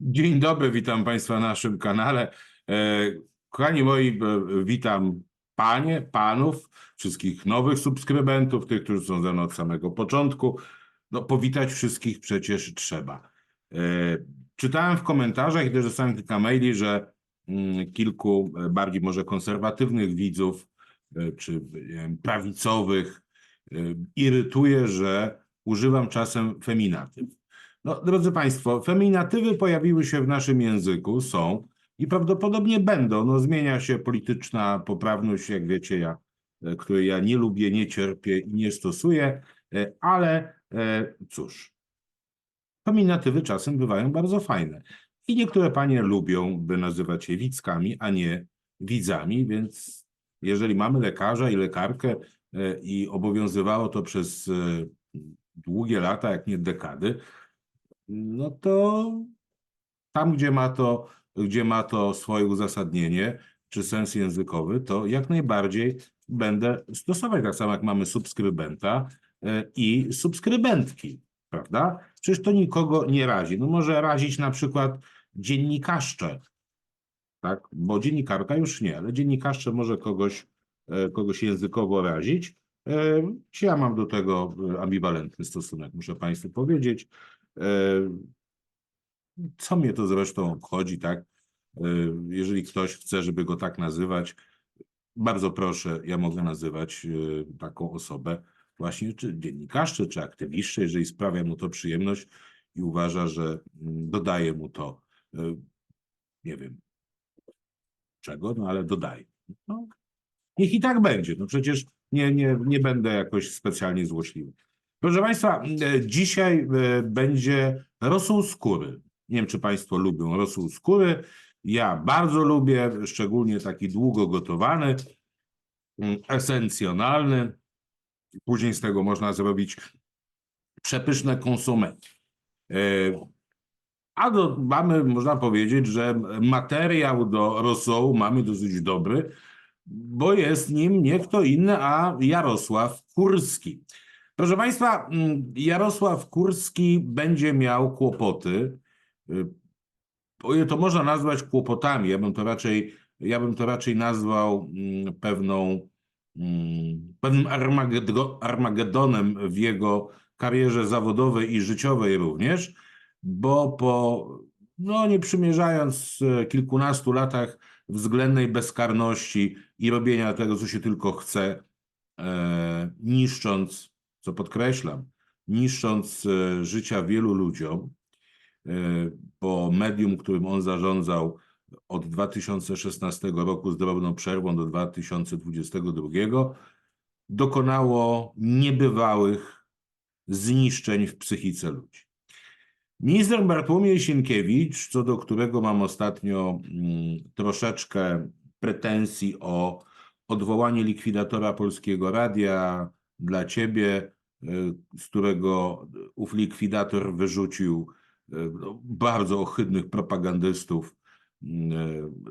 Dzień dobry, witam Państwa na naszym kanale. E, Kochani moi, e, witam Panie, Panów, wszystkich nowych subskrybentów, tych, którzy są ze mną od samego początku. No, powitać wszystkich przecież trzeba. E, Czytałem w komentarzach i też dostałem kilka maili, że mm, kilku bardziej może konserwatywnych widzów, czy prawicowych, irytuje, że używam czasem feminatyw. No, drodzy Państwo, feminatywy pojawiły się w naszym języku, są i prawdopodobnie będą. No, zmienia się polityczna poprawność, jak wiecie, ja, e, której ja nie lubię, nie cierpię i nie stosuję, e, ale e, cóż, feminatywy czasem bywają bardzo fajne. I niektóre panie lubią, by nazywać je widzkami, a nie widzami, więc jeżeli mamy lekarza i lekarkę i obowiązywało to przez długie lata, jak nie dekady, no to tam, gdzie ma to, gdzie ma to swoje uzasadnienie czy sens językowy, to jak najbardziej będę stosować. Tak samo jak mamy subskrybenta e, i subskrybentki, prawda? Przecież to nikogo nie razi. No może razić na przykład dziennikarze, tak? Bo dziennikarka już nie, ale dziennikarze może kogoś, e, kogoś językowo razić. E, Ja mam do tego ambiwalentny stosunek, muszę Państwu powiedzieć. E, Co mnie to zresztą obchodzi, tak? E, Jeżeli ktoś chce, żeby go tak nazywać, bardzo proszę, ja mogę nazywać e, taką osobę właśnie czy dziennikarze, czy aktywistę, jeżeli sprawia mu to przyjemność i uważa, że mm, dodaje mu to, nie wiem czego, no ale dodaje. No, niech i tak będzie. No przecież nie, nie, nie będę jakoś specjalnie złośliwy. Proszę Państwa, e, dzisiaj e, będzie rosół skóry. Nie wiem, czy Państwo lubią rosół skóry. Ja bardzo lubię, szczególnie taki długo gotowany, esencjonalny. Później z tego można zrobić przepyszne konsume. E, A do, mamy, można powiedzieć, że materiał do rosołu mamy dosyć dobry, bo jest nim nie kto inny, a Jarosław Kurski. Proszę Państwa, mm, Jarosław Kurski będzie miał kłopoty. y, to można nazwać kłopotami, ja bym to raczej, ja bym to raczej nazwał mm, pewną, mm, pewnym armagedonem w jego karierze zawodowej i życiowej również, bo po, no nie przymierzając e, kilkunastu latach względnej bezkarności i robienia tego, co się tylko chce, e, niszcząc, co podkreślam, niszcząc e, życia wielu ludziom, e, bo medium, którym on zarządzał od 2016 roku z drobną przerwą do 2022, dokonało niebywałych zniszczeń w psychice ludzi. Minister Bartłomiej Sienkiewicz, co do którego mam ostatnio mm, troszeczkę pretensji o odwołanie likwidatora Polskiego Radia dla ciebie, z którego ów likwidator wyrzucił y, no, bardzo ohydnych propagandystów y,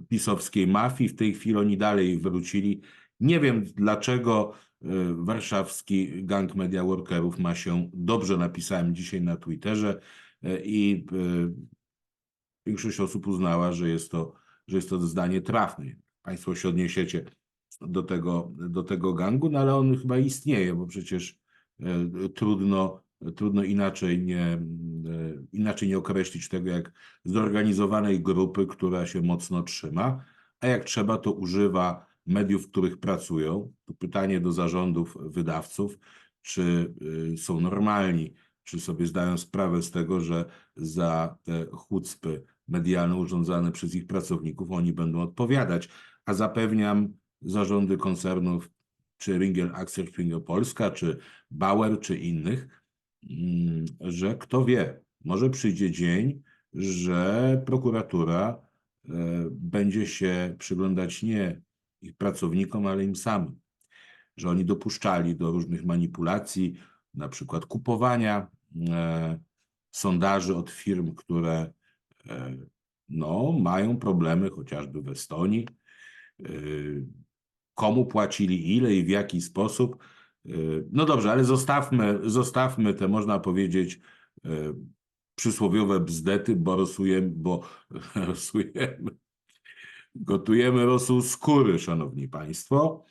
pisowskiej mafii. W tej chwili oni dalej wrócili. Nie wiem dlaczego y, warszawski gang media workerów ma się, dobrze napisałem dzisiaj na Twitterze, y, i y, większość osób uznała, że jest to, że jest to zdanie trafne. Państwo się odniesiecie do tego, do tego gangu, no ale on chyba istnieje, bo przecież trudno, trudno inaczej nie, e, inaczej nie określić tego jak zorganizowanej grupy, która się mocno trzyma, a jak trzeba, to używa mediów, w których pracują. Tu pytanie do zarządów wydawców, czy y, są normalni, czy sobie zdają sprawę z tego, że za te chucpy medialne urządzane przez ich pracowników oni będą odpowiadać. A zapewniam zarządy koncernów, czy Ringiel Aktienspringen Polska, czy Bauer, czy innych, mm, że kto wie, może przyjdzie dzień, że prokuratura e, będzie się przyglądać nie ich pracownikom, ale im samym, że oni dopuszczali do różnych manipulacji, na przykład kupowania e, sondaży od firm, które e, no, mają problemy chociażby w Estonii, komu płacili ile i w jaki sposób. Y, No dobrze, ale zostawmy, zostawmy te, można powiedzieć, y, przysłowiowe bzdety, bo rosujemy, bo rosujemy, gotujemy rosół skóry, szanowni państwo.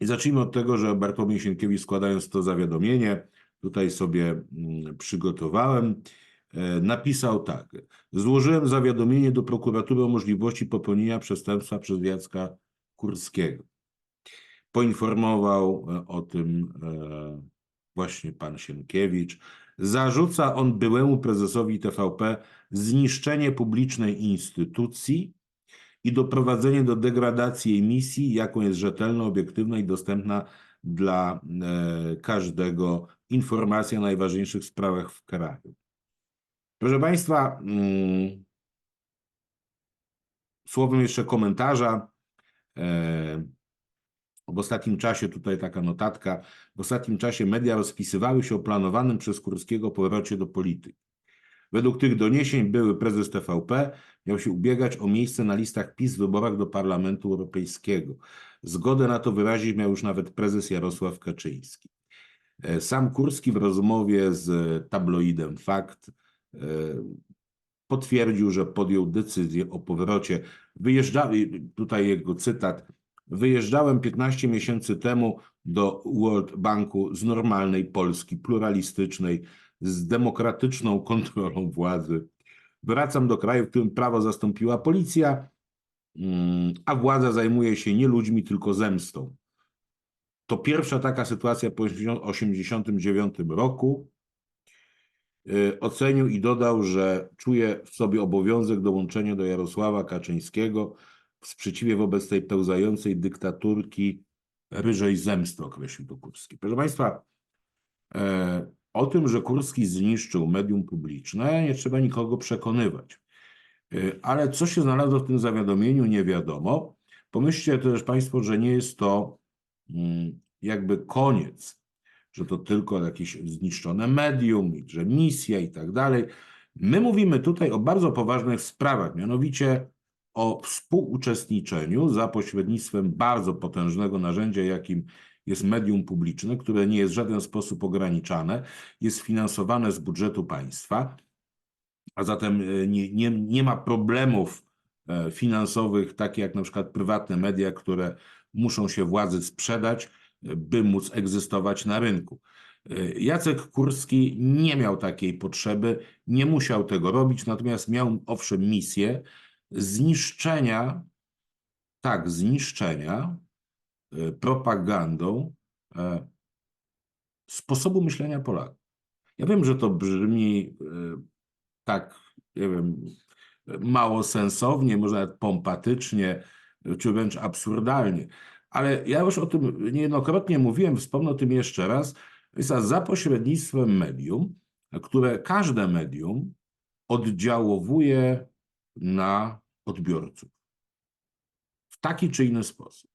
I zacznijmy od tego, że Bartłomiej Sienkiewicz składając to zawiadomienie, tutaj sobie mm, przygotowałem, e, napisał tak. Złożyłem zawiadomienie do prokuratury o możliwości popełnienia przestępstwa przez Jacka Kurskiego. Poinformował e, o tym e, właśnie pan Sienkiewicz. Zarzuca on byłemu prezesowi TVP zniszczenie publicznej instytucji i doprowadzenie do degradacji jej misji, jaką jest rzetelna, obiektywna i dostępna dla e, każdego informacja o najważniejszych sprawach w kraju. Proszę Państwa, mm, słowem jeszcze komentarza. E, w ostatnim czasie, tutaj taka notatka, w ostatnim czasie media rozpisywały się o planowanym przez Kurskiego powrocie do polityki. Według tych doniesień były prezes TVP miał się ubiegać o miejsce na listach PiS w wyborach do Parlamentu Europejskiego. Zgodę na to wyrazić miał już nawet prezes Jarosław Kaczyński. E, Sam Kurski w rozmowie z tabloidem Fakt e, potwierdził, że podjął decyzję o powrocie. Wyjeżdżał, tutaj jego cytat, wyjeżdżałem 15 miesięcy temu do World Banku z normalnej Polski, pluralistycznej, z demokratyczną kontrolą władzy. Wracam do kraju, w którym prawo zastąpiła policja, mm, a władza zajmuje się nie ludźmi, tylko zemstą. To pierwsza taka sytuacja po 1989 roku. Y, Ocenił i dodał, że czuje w sobie obowiązek dołączenia do Jarosława Kaczyńskiego w sprzeciwie wobec tej pełzającej dyktaturki ryżej zemsty, określił to Kurski. Proszę Państwa, e, o tym, że Kurski zniszczył medium publiczne, nie trzeba nikogo przekonywać. Y, Ale co się znalazło w tym zawiadomieniu, nie wiadomo. Pomyślcie też Państwo, że nie jest to mm, jakby koniec, że to tylko jakieś zniszczone medium, że misja i tak dalej. My mówimy tutaj o bardzo poważnych sprawach, mianowicie o współuczestniczeniu za pośrednictwem bardzo potężnego narzędzia, jakim jest medium publiczne, które nie jest w żaden sposób ograniczane, jest finansowane z budżetu państwa, a zatem e, nie, nie, nie ma problemów e, finansowych, takie jak na przykład prywatne media, które muszą się władzy sprzedać, by móc egzystować na rynku. Jacek Kurski nie miał takiej potrzeby, nie musiał tego robić, natomiast miał owszem misję zniszczenia, tak, zniszczenia e, propagandą e, sposobu myślenia Polaków. Ja wiem, że to brzmi tak, nie wiem, mało sensownie, może nawet pompatycznie, czy wręcz absurdalnie, ale ja już o tym niejednokrotnie mówiłem, wspomnę o tym jeszcze raz, za pośrednictwem medium, które każde medium oddziałowuje na odbiorców. W taki czy inny sposób.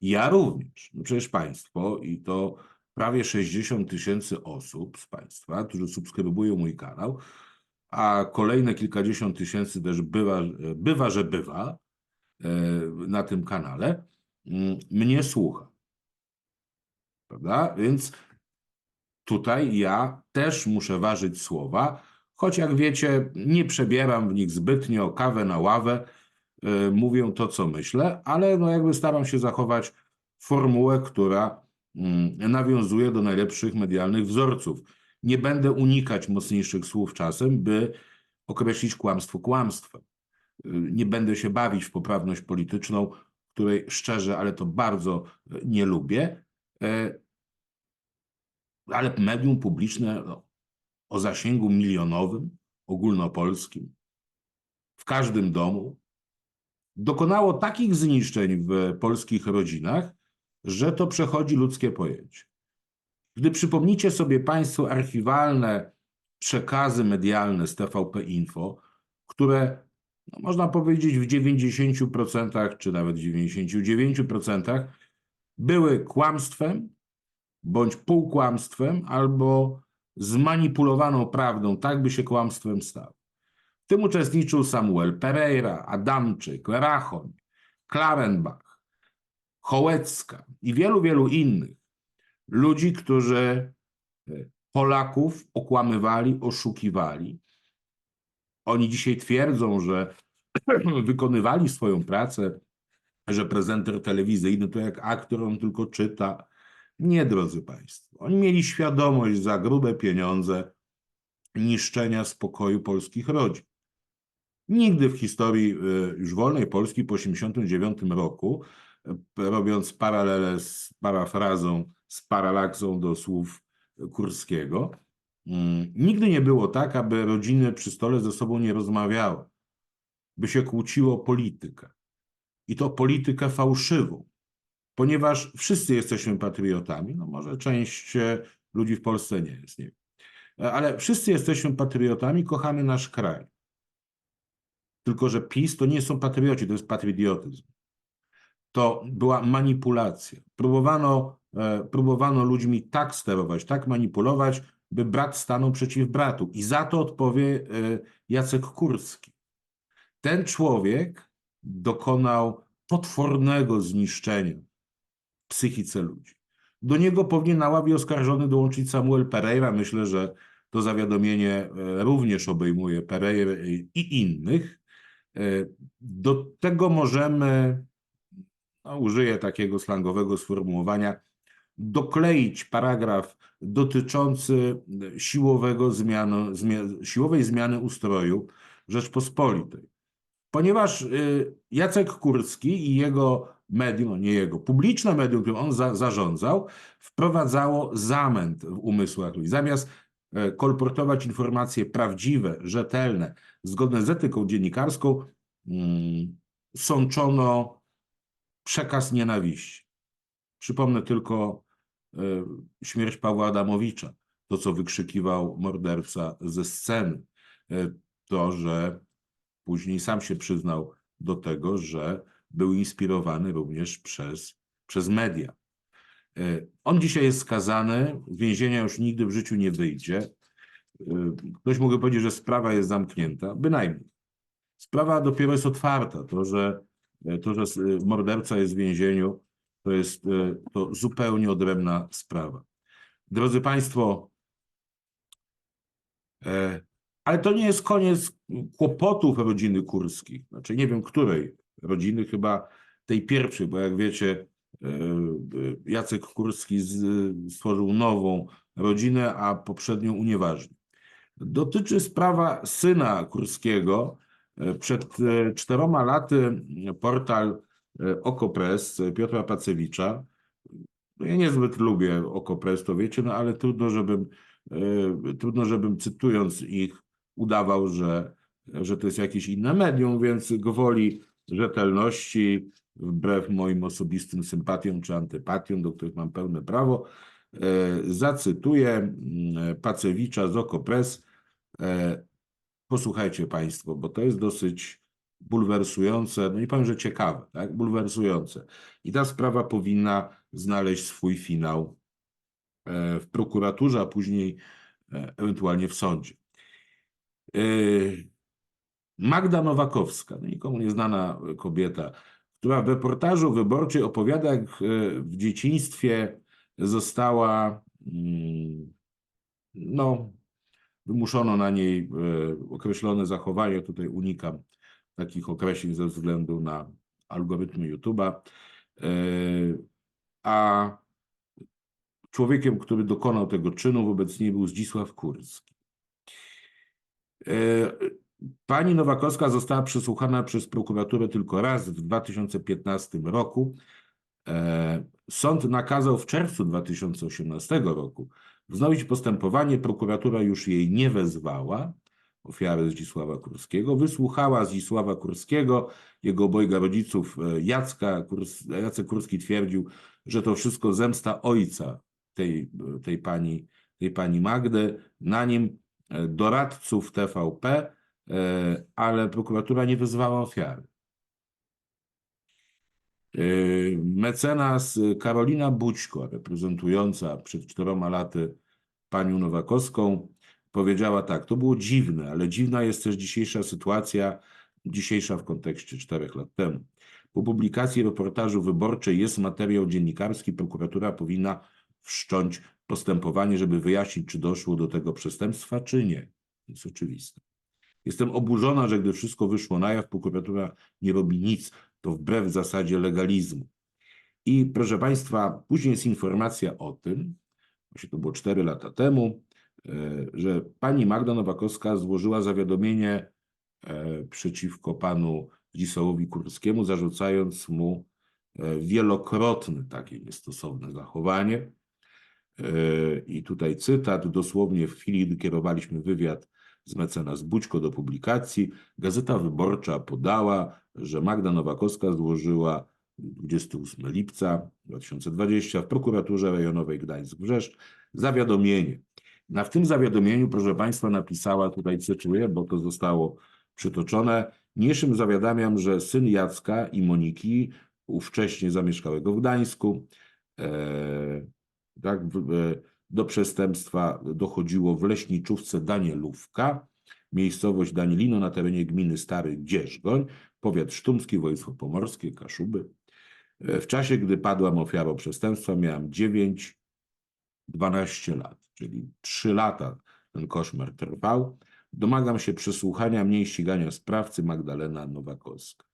Ja również, no przecież Państwo i to prawie 60 tysięcy osób z Państwa, którzy subskrybują mój kanał, a kolejne kilkadziesiąt tysięcy też bywa, bywa że bywa e, na tym kanale, mnie słucha. Prawda? Więc tutaj ja też muszę ważyć słowa, choć jak wiecie, nie przebieram w nich zbytnio kawę na ławę, y, mówię to, co myślę, ale no jakby staram się zachować formułę, która mm, nawiązuje do najlepszych medialnych wzorców. Nie będę unikać mocniejszych słów czasem, by określić kłamstwo kłamstwem. Y, Nie będę się bawić w poprawność polityczną, której szczerze, ale to bardzo y, nie lubię. E, Ale medium publiczne no, o zasięgu milionowym, ogólnopolskim, w każdym domu, dokonało takich zniszczeń w polskich rodzinach, że to przechodzi ludzkie pojęcie. Gdy przypomnicie sobie Państwo archiwalne przekazy medialne z TVP Info, które no, można powiedzieć w 90% czy nawet w 99% były kłamstwem bądź półkłamstwem albo zmanipulowaną prawdą, tak by się kłamstwem stało. W tym uczestniczył Samuel Pereira, Adamczyk, Rachoń, Klarenbach, Hołecka i wielu, wielu innych ludzi, którzy e, Polaków okłamywali, oszukiwali. Oni dzisiaj twierdzą, że wykonywali swoją pracę, że prezenter telewizyjny to jak aktor, on tylko czyta. Nie, drodzy Państwo. Oni mieli świadomość za grube pieniądze niszczenia spokoju polskich rodzin. Nigdy w historii y, już wolnej Polski po 1989 roku, y, robiąc paralelę z parafrazą, z paralaksą do słów Kurskiego, nigdy nie było tak, aby rodziny przy stole ze sobą nie rozmawiały, by się kłóciło politykę. I to politykę fałszywą, ponieważ wszyscy jesteśmy patriotami, no może część e, ludzi w Polsce nie jest, nie. E, ale wszyscy jesteśmy patriotami, kochamy nasz kraj. Tylko, że PiS to nie są patrioci, to jest patriotyzm. To była manipulacja. Próbowano, e, próbowano ludźmi tak sterować, tak manipulować, brat stanął przeciw bratu. I za to odpowie e, Jacek Kurski. Ten człowiek dokonał potwornego zniszczenia psychice ludzi. Do niego powinien na ławie oskarżony dołączyć Samuel Pereira. Myślę, że to zawiadomienie e, również obejmuje Pereira i innych. E, do tego możemy, no, użyję takiego slangowego sformułowania, dokleić paragraf dotyczący siłowego siłowej zmiany ustroju Rzeczpospolitej. Ponieważ y, Jacek Kurski i jego medium, no nie jego, publiczne medium, którym on za, zarządzał, wprowadzało zamęt w umysłach ludzi. Zamiast e, kolportować informacje prawdziwe, rzetelne, zgodne z etyką dziennikarską, mm, sączono przekaz nienawiści. Przypomnę tylko e, śmierć Pawła Adamowicza, to co wykrzykiwał morderca ze sceny, e, to, że później sam się przyznał do tego, że był inspirowany również przez, przez media. E, on dzisiaj jest skazany, z więzienia już nigdy w życiu nie wyjdzie. Ktoś mógłby powiedzieć, że sprawa jest zamknięta, bynajmniej. Sprawa dopiero jest otwarta. To, że, to, że morderca jest w więzieniu, to jest to zupełnie odrębna sprawa. Drodzy Państwo, ale to nie jest koniec kłopotów rodziny Kurskich. Znaczy, nie wiem której rodziny, chyba tej pierwszej, bo jak wiecie, e, Jacek Kurski stworzył nową rodzinę, a poprzednią unieważnił. Dotyczy sprawa syna Kurskiego. E, przed e, czteroma laty portal Okopres Piotra Pacewicza, no ja niezbyt lubię Okopres, to wiecie, no ale trudno, żebym, trudno, żebym cytując ich udawał, że, że to jest jakieś inne medium, więc gwoli rzetelności, wbrew moim osobistym sympatiom czy antypatiom, do których mam pełne prawo, e, zacytuję mm, Pacewicza z Okopres. E, posłuchajcie Państwo, bo to jest dosyć bulwersujące, no nie powiem, że ciekawe, tak? bulwersujące. I ta sprawa powinna znaleźć swój finał e, w prokuraturze, a później ewentualnie w sądzie. Magda Nowakowska, no nikomu nieznana kobieta, która w reportażu wyborczej opowiada, jak e, w dzieciństwie została, mm, no, wymuszono na niej e, określone zachowania. Tutaj unikam takich określeń ze względu na algorytmy YouTube'a. E, a człowiekiem, który dokonał tego czynu wobec niej był Zdzisław Kurski. Pani Nowakowska została przesłuchana przez prokuraturę tylko raz w 2015 roku. E, sąd nakazał w czerwcu 2018 roku wznowić postępowanie. Prokuratura już jej nie wezwała, ofiary Zdzisława Kurskiego. Wysłuchała Zdzisława Kurskiego, jego obojga rodziców e, Jacka. Kurs, Jacek Kurski twierdził, że to wszystko zemsta ojca tej, tej, pani, tej pani Magdy. Na nim e, doradców TVP E, ale prokuratura nie wezwała ofiary. E, mecenas Karolina Bućko, reprezentująca przed czteroma laty panią Nowakowską, powiedziała tak, to było dziwne, ale dziwna jest też dzisiejsza sytuacja, dzisiejsza w kontekście czterech lat temu. Po publikacji reportażu wyborczej jest materiał dziennikarski, prokuratura powinna wszcząć postępowanie, żeby wyjaśnić, czy doszło do tego przestępstwa, czy nie. To jest oczywiste. Jestem oburzona, że gdy wszystko wyszło na jaw, prokuratura nie robi nic. To wbrew zasadzie legalizmu. I proszę Państwa, później jest informacja o tym, właśnie to było 4 lata temu, że pani Magda Nowakowska złożyła zawiadomienie e, przeciwko panu Zdzisławowi Kurskiemu, zarzucając mu e, wielokrotne takie niestosowne zachowanie. I tutaj cytat, dosłownie w chwili, gdy kierowaliśmy wywiad z mecenas Bućko do publikacji, Gazeta Wyborcza podała, że Magda Nowakowska złożyła 28 lipca 2020 w prokuraturze rejonowej Gdańsk-Brzeszcz zawiadomienie. Na w tym zawiadomieniu, proszę Państwa, napisała, tutaj cytuję, bo to zostało przytoczone, niniejszym zawiadamiam, że syn Jacka i Moniki, ówcześnie zamieszkałego w Gdańsku, e, tak, e, do przestępstwa dochodziło w leśniczówce Danielówka, miejscowość Danielino na terenie gminy Stary Dzierżgoń, powiat sztumski, województwo pomorskie, Kaszuby. E, W czasie, gdy padłam ofiarą przestępstwa, miałam 9-12 lat, czyli 3 lata ten koszmar trwał. Domagam się przesłuchania mniej ścigania sprawcy Magdalena Nowakowska.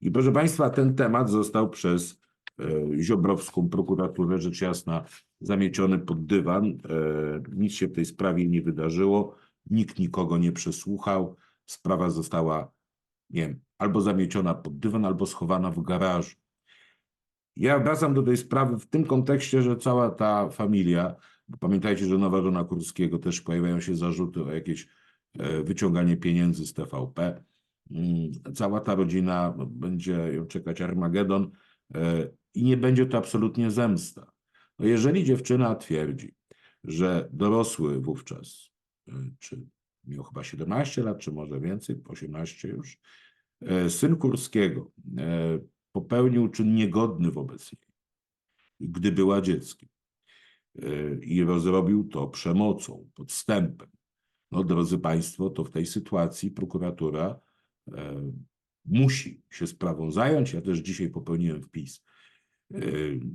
I proszę Państwa, ten temat został przez e, Ziobrowską prokuraturę, rzecz jasna, zamieciony pod dywan. E, Nic się w tej sprawie nie wydarzyło, nikt nikogo nie przesłuchał. Sprawa została, nie wiem, albo zamieciona pod dywan, albo schowana w garażu. Ja wracam do tej sprawy w tym kontekście, że cała ta familia, pamiętajcie, że nowa żona Kurskiego też pojawiają się zarzuty o jakieś e, wyciąganie pieniędzy z TVP. Mm, Cała ta rodzina no, będzie ją czekać Armagedon e, i nie będzie to absolutnie zemsta. No jeżeli dziewczyna twierdzi, że dorosły wówczas, e, czy miał chyba 17 lat, czy może więcej, 18 już, syn Kurskiego popełnił czyn niegodny wobec niej, gdy była dzieckiem i rozrobił to przemocą, podstępem. No, drodzy Państwo, to w tej sytuacji prokuratura e, musi się sprawą zająć. Ja też dzisiaj popełniłem wpis e,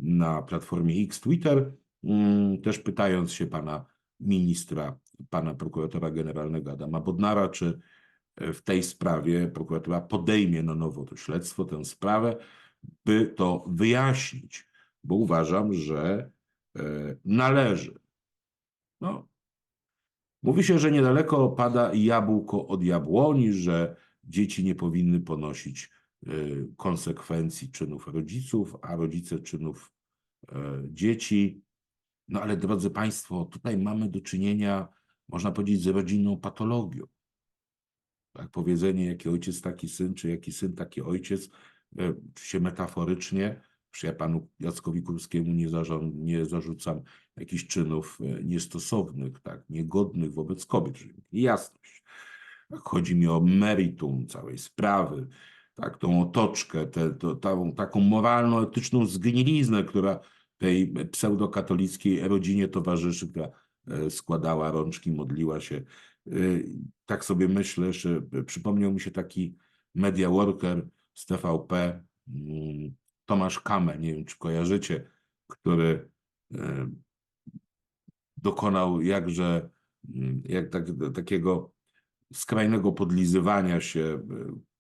na platformie X Twitter, mm, też pytając się pana ministra, pana prokuratora generalnego Adama Bodnara, czy e, w tej sprawie prokuratura podejmie na nowo to śledztwo, tę sprawę, by to wyjaśnić, bo uważam, że należy. No, mówi się, że niedaleko pada jabłko od jabłoni, że dzieci nie powinny ponosić e, konsekwencji czynów rodziców, a rodzice czynów e, dzieci. No ale drodzy Państwo, tutaj mamy do czynienia, można powiedzieć, z rodzinną patologią. Tak, powiedzenie, jaki ojciec, taki syn, czy jaki syn, taki ojciec, e, oczywiście metaforycznie, że ja panu Jackowi Kurskiemu nie, zarząd, nie zarzucam jakichś czynów e, niestosownych, tak, niegodnych wobec kobiet, mieli jasność. Chodzi mi o meritum całej sprawy, tak, tą otoczkę, tę to, tą, taką moralno-etyczną zgniliznę, która tej pseudokatolickiej rodzinie towarzyszy, która e, składała rączki, modliła się. E, Tak sobie myślę, że przypomniał mi się taki media worker z TVP, mm, Tomasz Kamę, nie wiem czy kojarzycie, który e, dokonał jakże mm, jak tak, takiego skrajnego podlizywania się e,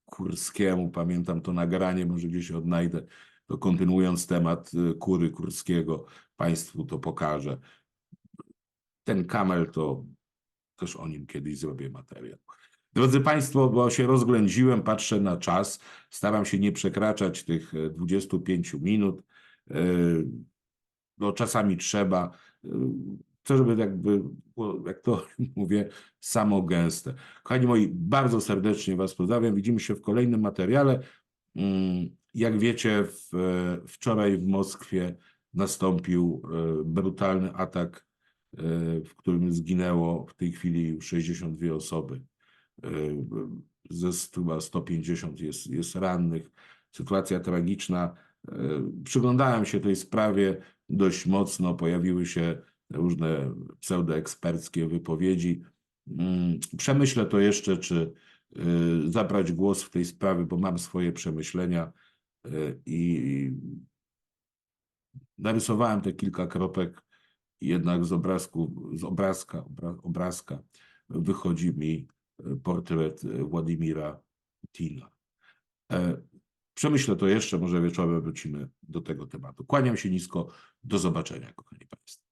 Kurskiemu. Pamiętam to nagranie, może gdzieś odnajdę. To kontynuując temat e, Kury Kurskiego, Państwu to pokażę. Ten Kamel to też o nim kiedyś zrobię materiał. Drodzy Państwo, bo się rozględziłem, patrzę na czas, staram się nie przekraczać tych e, 25 minut. E, No czasami trzeba, e, chcę, żeby jakby, jak to mówię, samo gęste. Kochani moi, bardzo serdecznie Was pozdrawiam. Widzimy się w kolejnym materiale. Mm, Jak wiecie, w, wczoraj w Moskwie nastąpił e, brutalny atak, e, w którym zginęło w tej chwili już 62 osoby. E, Ze chyba 150 jest, jest rannych. Sytuacja tragiczna. E, Przyglądałem się tej sprawie dość mocno. Pojawiły się różne pseudoeksperckie wypowiedzi. Mm, Przemyślę to jeszcze, czy y, zabrać głos w tej sprawie, bo mam swoje przemyślenia i narysowałem te kilka kropek jednak z obrazku, z obrazka, obra, obrazka wychodzi mi e, portret e, Władimira Putina. E, Przemyślę to jeszcze, może wieczorem wrócimy do tego tematu. Kłaniam się nisko, do zobaczenia, kochani Państwo.